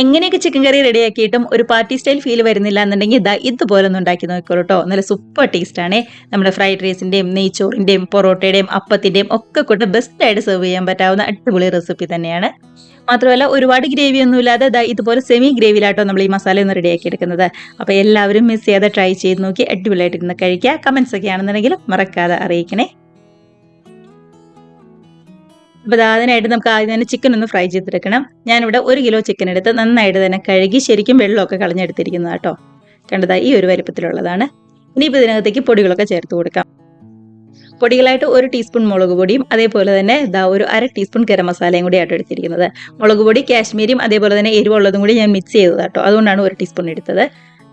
എങ്ങനെയൊക്കെ ചിക്കൻ കറി റെഡിയാക്കിയിട്ടും ഒരു party style feel വരുന്നില്ല എന്നുണ്ടെങ്കിൽ ഇതാ ഇതുപോലെ ഒന്ന് ഉണ്ടാക്കി നോക്കിക്കോളൂ കേട്ടോ നല്ല സൂപ്പർ ടേസ്റ്റ് ആണ്. നമ്മുടെ ഫ്രൈഡ് റൈസിന്റെയും നെയ്ച്ചോറിന്റെയും പൊറോട്ടയുടെയും അപ്പത്തിന്റെയും ഒക്കെ കൂട്ട് ബെസ്റ്റ് ആയിട്ട് സെർവ് ചെയ്യാൻ പറ്റാവുന്ന അടിപൊളി റെസിപ്പി തന്നെയാണ്. മാത്രമല്ല ഒരുപാട് ഗ്രേവി ഒന്നും ഇല്ലാതെ ഇതുപോലെ സെമി ഗ്രേവിയിലാട്ടോ നമ്മൾ ഈ മസാല ഒന്ന് റെഡിയാക്കി എടുക്കുന്നത് അപ്പോൾ എല്ലാവരും മിസ് ചെയ്യാതെ ട്രൈ ചെയ്ത് നോക്കി അടിപൊളിയായിട്ട് ഇരുന്ന് കഴിക്കുക. കമൻസ് ഒക്കെ ആണെന്നുണ്ടെങ്കിലും മറക്കാതെ അറിയിക്കണേ. അപ്പോൾ അതിനായിട്ട് നമുക്ക് ആദ്യം തന്നെ ചിക്കൻ ഒന്ന് ഫ്രൈ ചെയ്തെടുക്കണം. ഞാനിവിടെ ഒരു കിലോ ചിക്കൻ എടുത്ത് നന്നായിട്ട് തന്നെ കഴുകി ശരിക്കും വെള്ളമൊക്കെ കളഞ്ഞെടുത്തിരിക്കുന്നത് കേട്ടോ. കണ്ടതാ ഈ ഒരു വലിപ്പത്തിലുള്ളതാണ്. ഇനിയിപ്പോൾ ഇതിനകത്തേക്ക് പൊടികളൊക്കെ ചേർത്ത് കൊടുക്കാം. പൊടികളായിട്ട് ഒരു ടീസ്പൂൺ മുളക് പൊടിയും അതേപോലെ തന്നെ ഇതാ ഒരു അര ടീസ്പൂൺ ഗരം മസാലയും കൂടി ആയിട്ട് എടുത്തിരിക്കുന്നത്. മുളക് പൊടി കാശ്മീരിയും അതേപോലെ തന്നെ എരിവുള്ളതും കൂടി ഞാൻ മിക്സ് ചെയ്തതാട്ടോ. അതുകൊണ്ടാണ് ഒരു ടീസ്പൂൺ എടുത്തത്.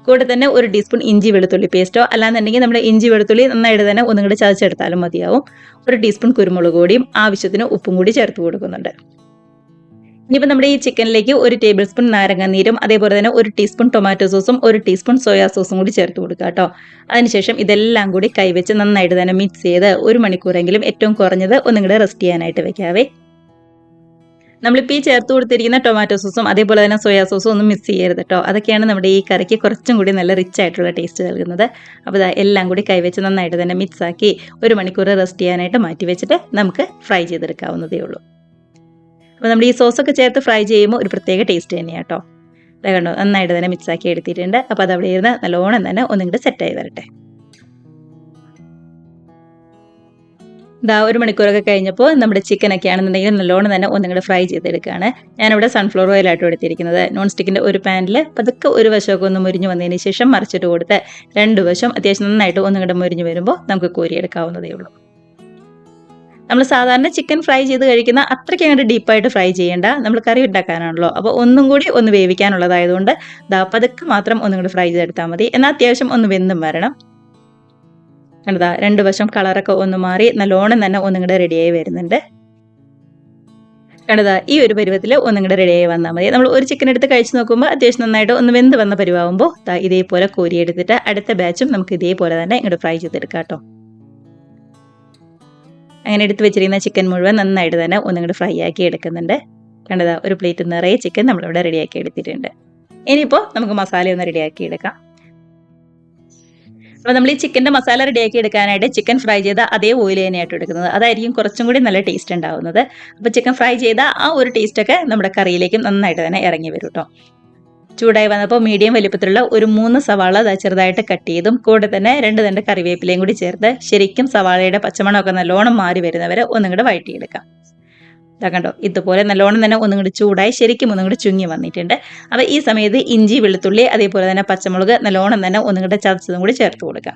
കൂടെ തന്നെ ഒരു ടീസ്പൂൺ ഇഞ്ചി വെളുത്തുള്ളി പേസ്റ്റോ അല്ലാന്നുണ്ടെങ്കിൽ നമ്മുടെ ഇഞ്ചി വെളുത്തുള്ളി നന്നായിട്ട് തന്നെ ഒന്നും കൂടി ചതച്ചെടുത്താലും മതിയാവും. ഒരു ടീസ്പൂൺ കുരുമുളക് പൊടിയും ആവശ്യത്തിന് ഉപ്പും കൂടി ചേർത്ത് കൊടുക്കുന്നുണ്ട്. ഇനിയിപ്പോൾ നമ്മുടെ ഈ ചിക്കനിലേക്ക് ഒരു ടേബിൾ സ്പൂൺ നാരങ്ങ നീരും അതേപോലെ തന്നെ ഒരു ടീസ്പൂൺ ടൊമാറ്റോ സോസും ഒരു ടീസ്പൂൺ സോയാ സോസും കൂടി ചേർത്ത് കൊടുക്കുക കേട്ടോ. അതിനുശേഷം ഇതെല്ലാം കൂടി കൈവച്ച് നന്നായിട്ട് തന്നെ മിക്സ് ചെയ്ത് ഒരു മണിക്കൂറെങ്കിലും ഏറ്റവും കുറഞ്ഞത് ഒന്നും കൂടെ റെസ്റ്റ് ചെയ്യാനായിട്ട് വെക്കാവേ. നമ്മളിപ്പോൾ ഈ ചേർത്ത് കൊടുത്തിരിക്കുന്ന ടൊമാറ്റോ സോസും അതേപോലെ തന്നെ സോയാ സോസും ഒന്നും മിക്സ് ചെയ്യരുത് കേട്ടോ അതൊക്കെയാണ് നമ്മുടെ ഈ കറിക്ക് കുറച്ചും കൂടി നല്ല റിച്ച് ആയിട്ടുള്ള ടേസ്റ്റ് നൽകുന്നത്. അപ്പോൾ എല്ലാം കൂടി കൈവച്ച് നന്നായിട്ട് തന്നെ മിക്സ് ആക്കി ഒരു മണിക്കൂർ റെസ്റ്റ് ചെയ്യാനായിട്ട് മാറ്റി വെച്ചിട്ട് നമുക്ക് ഫ്രൈ ചെയ്തെടുക്കാവുന്നതേ ഉള്ളൂ. അപ്പോൾ നമ്മൾ ഈ സോസൊക്കെ ചേർത്ത് ഫ്രൈ ചെയ്യുമ്പോൾ ഒരു പ്രത്യേക ടേസ്റ്റ് തന്നെയാണ് കേട്ടോ കണ്ടോ നന്നായിട്ട് തന്നെ മിക്സ് ആക്കി എടുത്തിട്ടുണ്ട്. അപ്പോൾ അത് അവിടെ ഇരുന്ന് നല്ലോണം തന്നെ ഒന്നും കൂടി ആയി വരട്ടെ. ഇതാ ഒരു മണിക്കൂറൊക്കെ കഴിഞ്ഞപ്പോൾ നമ്മുടെ ചിക്കനൊക്കെ ആണെന്നുണ്ടെങ്കിൽ നല്ലോണം തന്നെ ഒന്നും കൂടെ ഫ്രൈ ചെയ്തെടുക്കുകയാണ്. ഞാനിവിടെ സൺഫ്ലവർ ഓയിലായിട്ട് എടുത്തിരിക്കുന്നത്. നോൺ സ്റ്റിക്കിന്റെ ഒരു പാനിൽ പതുക്കെ ഒരു വശമൊക്കെ ഒന്ന് മുരിഞ്ഞ് വന്നതിന് ശേഷം മറിച്ചിട്ട് കൊടുത്ത് രണ്ട് വശം അത്യാവശ്യം നന്നായിട്ട് ഒന്നും കൂടെ മുരിഞ്ഞ് വരുമ്പോൾ നമുക്ക് കോരിയെടുക്കാവുന്നതേ ഉള്ളൂ. നമ്മൾ സാധാരണ ചിക്കൻ ഫ്രൈ ചെയ്ത് കഴിക്കുന്ന അത്രയ്ക്ക് അങ്ങോട്ട് ഡീപ്പായിട്ട് ഫ്രൈ ചെയ്യേണ്ട. നമ്മൾ കറി ഉണ്ടാക്കാനാണല്ലോ. അപ്പോൾ ഒന്നും കൂടി ഒന്ന് വേവിക്കാനുള്ളതായതുകൊണ്ട് ദാ പതുക്കെ മാത്രം ഒന്നും കൂടി ഫ്രൈ ചെയ്തെടുത്താൽ മതി. എന്നാൽ അത്യാവശ്യം ഒന്ന് വെന്തും വരണം. കണ്ടതാ രണ്ട് വശം കളറൊക്കെ ഒന്ന് മാറി നല്ലോണം തന്നെ ഒന്നും കൂടെ റെഡിയായി വരുന്നുണ്ട്. കണ്ടതാ ഈ ഒരു പരുവത്തിൽ ഒന്നും കൂടെ റെഡിയായി വന്നാൽ മതി. നമ്മൾ ഒരു ചിക്കൻ എടുത്ത് കഴിച്ച് നോക്കുമ്പോൾ അത്യാവശ്യം നന്നായിട്ട് ഒന്ന് വെന്ത് വന്ന പരുവാകുമ്പോൾ ദാ ഇതേപോലെ കോരിയെടുത്തിട്ട് അടുത്ത ബാച്ചും നമുക്ക് ഇതേപോലെ തന്നെ ഇങ്ങോട്ട് ഫ്രൈ ചെയ്തെടുക്കാം കേട്ടോ. അങ്ങനെ എടുത്ത് വെച്ചിരിക്കുന്ന ചിക്കൻ മുഴുവൻ നന്നായിട്ട് തന്നെ ഒന്നും കൂടെ ഫ്രൈ ആക്കി എടുക്കുന്നുണ്ട്. കണ്ടതാ ഒരു പ്ലേറ്റ് നിറയെ ചിക്കൻ നമ്മളിവിടെ റെഡിയാക്കി എടുത്തിട്ടുണ്ട്. ഇനിയിപ്പോൾ നമുക്ക് മസാല ഒന്ന് റെഡിയാക്കി എടുക്കാം. അപ്പോൾ നമ്മൾ ഈ ചിക്കന്റെ മസാല റെഡിയാക്കി എടുക്കാനായിട്ട് ചിക്കൻ ഫ്രൈ ചെയ്ത അതേ ഓയിൽ തന്നെയായിട്ട് എടുക്കുന്നത്. അതായിരിക്കും കുറച്ചും കൂടി നല്ല ടേസ്റ്റ് ഉണ്ടാവുന്നത്. അപ്പോൾ ചിക്കൻ ഫ്രൈ ചെയ്ത ആ ഒരു ടേസ്റ്റൊക്കെ നമ്മുടെ കറിയിലേക്ക് നന്നായിട്ട് തന്നെ ഇറങ്ങി വരും കേട്ടോ ചൂടായി വന്നപ്പോൾ മീഡിയം വലിപ്പത്തിലുള്ള ഒരു മൂന്ന് സവാള ചെറുതായിട്ട് കട്ട് ചെയ്തും കൂടെ തന്നെ രണ്ട് തണ്ട് കറിവേപ്പിലയും കൂടി ചേർത്ത് ശരിക്കും സവാളയുടെ പച്ചമണമൊക്കെ നല്ലോണം മാറി വരുന്നവരെ ഒന്നും കൂടെ വഴറ്റിയെടുക്കാം. ഇതാ കണ്ടോ ഇതുപോലെ നല്ലോണം തന്നെ ഒന്നും കൂടി ചൂടായി ശരിക്കും ഒന്നും കൂടി ചുങ്ങി വന്നിട്ടുണ്ട്. അപ്പോൾ ഈ സമയത്ത് ഇഞ്ചി വെളുത്തുള്ളി അതേപോലെ തന്നെ പച്ചമുളക് നല്ലോണം തന്നെ ഒന്നും കൂടെ ചതച്ചതും കൂടി ചേർത്ത് കൊടുക്കാം.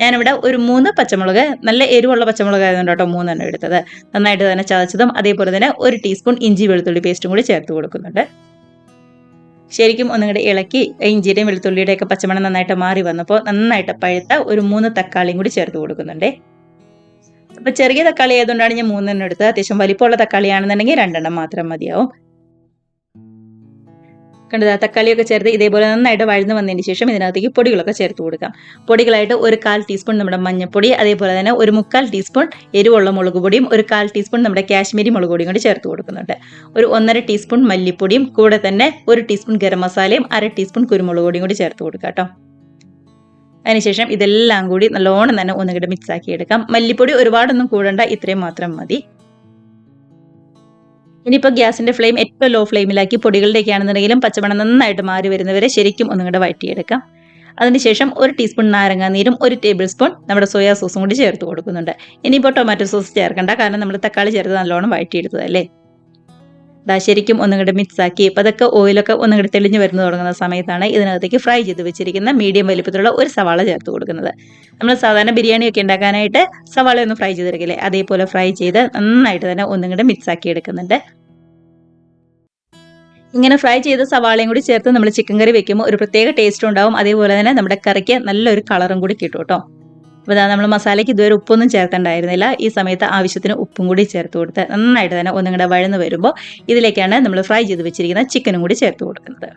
ഞാനിവിടെ ഒരു മൂന്ന് പച്ചമുളക് നല്ല എരിവുള്ള പച്ചമുളക് ആയതുകൊണ്ട് കേട്ടോ മൂന്നെണ്ണം എടുത്തത്. നന്നായിട്ട് തന്നെ ചതച്ചതും അതേപോലെ തന്നെ ഒരു ടീസ്പൂൺ ഇഞ്ചി വെളുത്തുള്ളി പേസ്റ്റും കൂടി ചേർത്ത് കൊടുക്കുന്നുണ്ട്. ശരിക്കും ഒന്നും കൂടി ഇളക്കി ഇഞ്ചിയുടെയും വെളുത്തുള്ളിയുടെയൊക്കെ പച്ചമണം നന്നായിട്ട് മാറി വന്നപ്പോൾ നന്നായിട്ട് പഴുത്ത ഒരു മൂന്ന് തക്കാളിയും കൂടി ചേർത്ത് കൊടുക്കുന്നുണ്ടേ. അപ്പൊ ചെറിയ തക്കാളി ആയതുകൊണ്ടാണ് ഞാൻ മൂന്നെണ്ണം എടുത്തത്. അത്യാവശ്യം വലിപ്പമുള്ള തക്കാളിയാണെന്നുണ്ടെങ്കിൽ രണ്ടെണ്ണം മാത്രം മതിയാവും. കണ്ടത് തക്കാളിയൊക്കെ ചേർത്ത് ഇതേപോലെ നന്നായിട്ട് വഴന്നു വന്നതിന് ശേഷം ഇതിനകത്തേക്ക് പൊടികളൊക്കെ ചേർത്ത് കൊടുക്കാം. പൊടികളായിട്ട് ഒരു കാൽ ടീസ്പൂൺ നമ്മുടെ മഞ്ഞൾപ്പൊടി അതേപോലെ തന്നെ ഒരു മുക്കാൽ ടീസ്പൂൺ എരിവുള്ള മുളക് പൊടിയും ഒരു കാൽ ടീസ്പൂൺ നമ്മുടെ കാശ്മീരി മുളക് പൊടിയും കൂടി ചേർത്ത് കൊടുക്കുന്നുണ്ട്. ഒരു ഒന്നര ടീസ്പൂൺ മല്ലിപ്പൊടിയും കൂടെ തന്നെ ഒരു ടീസ്പൂൺ ഗരം മസാലയും അര ടീസ്പൂൺ കുരുമുളക് പൊടിയും കൂടി ചേർത്ത് കൊടുക്കാം കേട്ടോ. അതിനുശേഷം ഇതെല്ലാം കൂടി നല്ലോണം തന്നെ ഒന്നുകൂടെ മിക്സ് ആക്കി എടുക്കാം. മല്ലിപ്പൊടി ഒരുപാടൊന്നും കൂടണ്ട ഇത്രയും മാത്രം മതി. ഇനിയിപ്പോൾ ഗ്യാസിന്റെ ഫ്ലെയിം ഏറ്റവും ലോ ഫ്ലെയിമിലാക്കി പൊടികളുടെയൊക്കെ ആണെന്നുണ്ടെങ്കിലും പച്ചമണം നന്നായിട്ട് മാറി വരുന്നവരെ ശരിക്കും ഒന്നും കൂടെ വഴറ്റിയെടുക്കാം. അതിനുശേഷം ഒരു ടീസ്പൂൺ നാരങ്ങാ നീരും ഒരു ടേബിൾ സ്പൂൺ നമ്മുടെ സോയാ സോസും കൂടി ചേർത്ത് കൊടുക്കുന്നുണ്ട്. ഇനിയിപ്പോൾ ടൊമാറ്റോ സോസ് ചേർക്കണ്ട കാരണം നമ്മൾ തക്കാളി ചേർത്ത് നല്ലോണം വഴറ്റിയെടുത്തതല്ലേ? ദാ ശരിക്കും ഒന്നും മിക്സാക്കി അപ്പോൾ അതൊക്കെ ഓയിലൊക്കെ ഒന്നും തെളിഞ്ഞു വരുന്നു തുടങ്ങുന്ന സമയത്താണ് ഇതിനകത്തേക്ക് ഫ്രൈ ചെയ്ത് വെച്ചിരിക്കുന്ന മീഡിയം വലിപ്പത്തിലുള്ള ഒരു സവാള ചേർത്ത് കൊടുക്കുന്നത്. നമ്മൾ സാധാരണ ബിരിയാണിയൊക്കെ ഉണ്ടാക്കാനായിട്ട് സവാള ഒന്ന് ഫ്രൈ ചെയ്തെടുക്കില്ലേ? അതേപോലെ ഫ്രൈ ചെയ്ത് നന്നായിട്ട് തന്നെ ഒന്നും മിക്സാക്കി എടുക്കുന്നുണ്ട്. ഇങ്ങനെ ഫ്രൈ ചെയ്ത സവാളയും കൂടി ചേർത്ത് നമ്മൾ ചിക്കൻ കറി വെക്കുമ്പോൾ ഒരു പ്രത്യേക ടേസ്റ്റ് ഉണ്ടാവും. അതേപോലെ തന്നെ നമ്മുടെ കറിക്ക് നല്ലൊരു കളറും കൂടി കിട്ടും കേട്ടോ. അപ്പോൾ നമ്മൾ മസാലയ്ക്ക് ഇതുവരെ ഉപ്പൊന്നും ചേർത്തേണ്ടായിരുന്നില്ല ഈ സമയത്ത് ആവശ്യത്തിന് ഉപ്പും കൂടി ചേർത്ത് കൊടുത്ത് നന്നായിട്ട് തന്നെ ഒന്നും കൂടെ വഴന്ന് വരുമ്പോൾ ഇതിലേക്കാണ് നമ്മൾ ഫ്രൈ ചെയ്ത് വെച്ചിരിക്കുന്ന ചിക്കനും കൂടി ചേർത്ത് കൊടുക്കുന്നത്.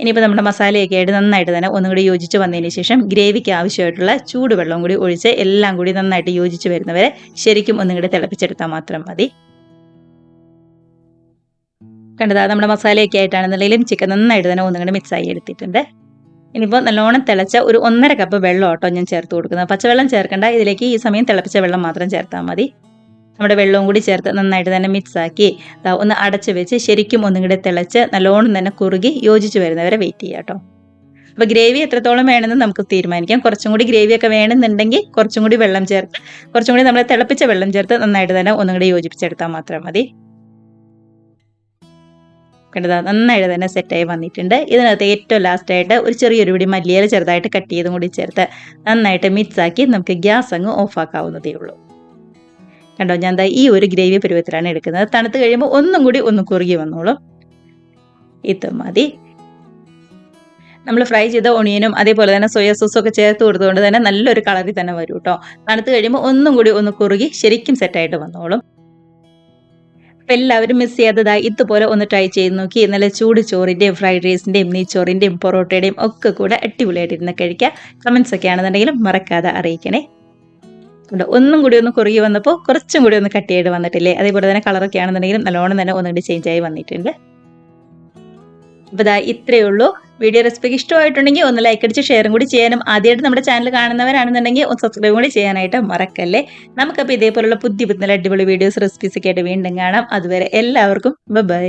ഇനിയിപ്പോൾ നമ്മുടെ മസാലയൊക്കെ ആയിട്ട് നന്നായിട്ട് തന്നെ ഒന്നും കൂടി യോജിച്ച് വന്നതിന് ശേഷം ഗ്രേവിക്ക് ആവശ്യമായിട്ടുള്ള ചൂടുവെള്ളം കൂടി ഒഴിച്ച് എല്ലാം കൂടി നന്നായിട്ട് യോജിച്ച് വരുന്നവരെ ശരിക്കും ഒന്നും കൂടി തിളപ്പിച്ചെടുത്താൽ മാത്രം മതി. കണ്ടതാ നമ്മുടെ മസാലയൊക്കെ ആയിട്ടാണെന്നുണ്ടെങ്കിലും ചിക്കൻ നന്നായിട്ട് തന്നെ ഒന്നും കൂടി മിക്സ് ആയി എടുത്തിട്ടുണ്ട്. ഇനിയിപ്പോൾ നല്ലോണം തിളച്ച ഒരു ഒന്നര കപ്പ് വെള്ളം ഓട്ടോ ഞാൻ ചേർത്ത് കൊടുക്കുന്നത്. പച്ചവെള്ളം ചേർക്കണ്ട ഇതിലേക്ക് ഈ സമയം തിളപ്പിച്ച വെള്ളം മാത്രം ചേർത്താൽ മതി. നമ്മുടെ വെള്ളവും കൂടി ചേർത്ത് നന്നായിട്ട് തന്നെ മിക്സ് ആക്കി ഒന്ന് അടച്ച് വെച്ച് ശരിക്കും ഒന്നും കൂടി തിളച്ച് നല്ലോണം തന്നെ കുറുകി യോജിച്ച് വരുന്നവരെ വെയിറ്റ് ചെയ്യാം കേട്ടോ. അപ്പോൾ ഗ്രേവി എത്രത്തോളം വേണമെന്ന് നമുക്ക് തീരുമാനിക്കാം. കുറച്ചും കൂടി ഗ്രേവിയൊക്കെ വേണമെന്നുണ്ടെങ്കിൽ കുറച്ചും കൂടി വെള്ളം ചേർത്ത് കുറച്ചും കൂടി നമ്മൾ തിളപ്പിച്ച വെള്ളം ചേർത്ത് നന്നായിട്ട് തന്നെ ഒന്നും കൂടി യോജിപ്പിച്ചെടുത്താൽ മാത്രം മതി. കണ്ടതാ നന്നായിട്ട് തന്നെ സെറ്റായി വന്നിട്ടുണ്ട്. ഇതിനകത്ത് ഏറ്റവും ലാസ്റ്റായിട്ട് ഒരു ചെറിയൊരു പിടി മല്ലിയില ചെറുതായിട്ട് കട്ട് ചെയ്തും കൂടി ചേർത്ത് നന്നായിട്ട് മിക്സ് ആക്കി നമുക്ക് ഗ്യാസ് അങ്ങ് ഓഫാക്കാവുന്നതേ ഉള്ളൂ. കണ്ടോ? ഞാൻ എന്താ ഈ ഒരു ഗ്രേവി പരുവത്തിലാണ് എടുക്കുന്നത്. തണുത്ത് കഴിയുമ്പോൾ ഒന്നും കൂടി ഒന്ന് കുറുകി വന്നോളും. ഇത് മതി. നമ്മൾ ഫ്രൈ ചെയ്ത ഒണിയനും അതേപോലെ തന്നെ സോയാ സോസും ഒക്കെ ചേർത്ത് കൊടുത്തുകൊണ്ട് തന്നെ നല്ലൊരു കളറിൽ തന്നെ വരും കേട്ടോ തണുത്ത് കഴിയുമ്പോൾ ഒന്നും കൂടി ഒന്ന് കുറുകി ശരിക്കും സെറ്റായിട്ട് വന്നോളും. എല്ലാവരും മിസ് ചെയ്യാത്തതായി ഇതുപോലെ ഒന്ന് ട്രൈ ചെയ്ത് നോക്കി. നല്ല ചൂട് ചോറിന്റെയും ഫ്രൈഡ് റൈസിന്റെയും നെയ്ച്ചോറിന്റെയും പൊറോട്ടയുടെയും ഒക്കെ കൂടെ അടിപൊളിയായിട്ടിരുന്ന് കഴിക്കുക കമൻസ് ഒക്കെ ആണെന്നുണ്ടെങ്കിലും മറക്കാതെ അറിയിക്കണേ. ഒന്നും കൂടി ഒന്ന് കുറുകി വന്നപ്പോൾ കുറച്ചും കൂടി ഒന്ന് കട്ടിയായിട്ട് വന്നിട്ടില്ലേ? അതേപോലെ തന്നെ കളറൊക്കെ ആണെന്നുണ്ടെങ്കിലും നല്ലോണം തന്നെ ഒന്നുകൂടി ചേഞ്ച് ആയി വന്നിട്ടുണ്ട്. അപ്പോൾ ഇതാ ഇത്രയേ ഉള്ളൂ. വീഡിയോ റെസിപ്പിക്ക് ഇഷ്ടമായിട്ടുണ്ടെങ്കിൽ ഒന്ന് ലൈക്ക് അടിച്ച് ഷെയറും കൂടി ചെയ്യാനും. ആദ്യമായിട്ട് നമ്മുടെ ചാനൽ കാണുന്നവരാണെന്നുണ്ടെങ്കിൽ ഒന്ന് സബ്സ്ക്രൈബ് കൂടി ചെയ്യാനായിട്ട് മറക്കല്ലേ? നമുക്കപ്പോൾ ഇതേപോലുള്ള പുതിയ പുതിയ അടിപൊളി വീഡിയോസ് റെസിപ്പീസ് ഒക്കെ ആയിട്ട് വീണ്ടും കാണാം. അതുവരെ എല്ലാവർക്കും ബൈ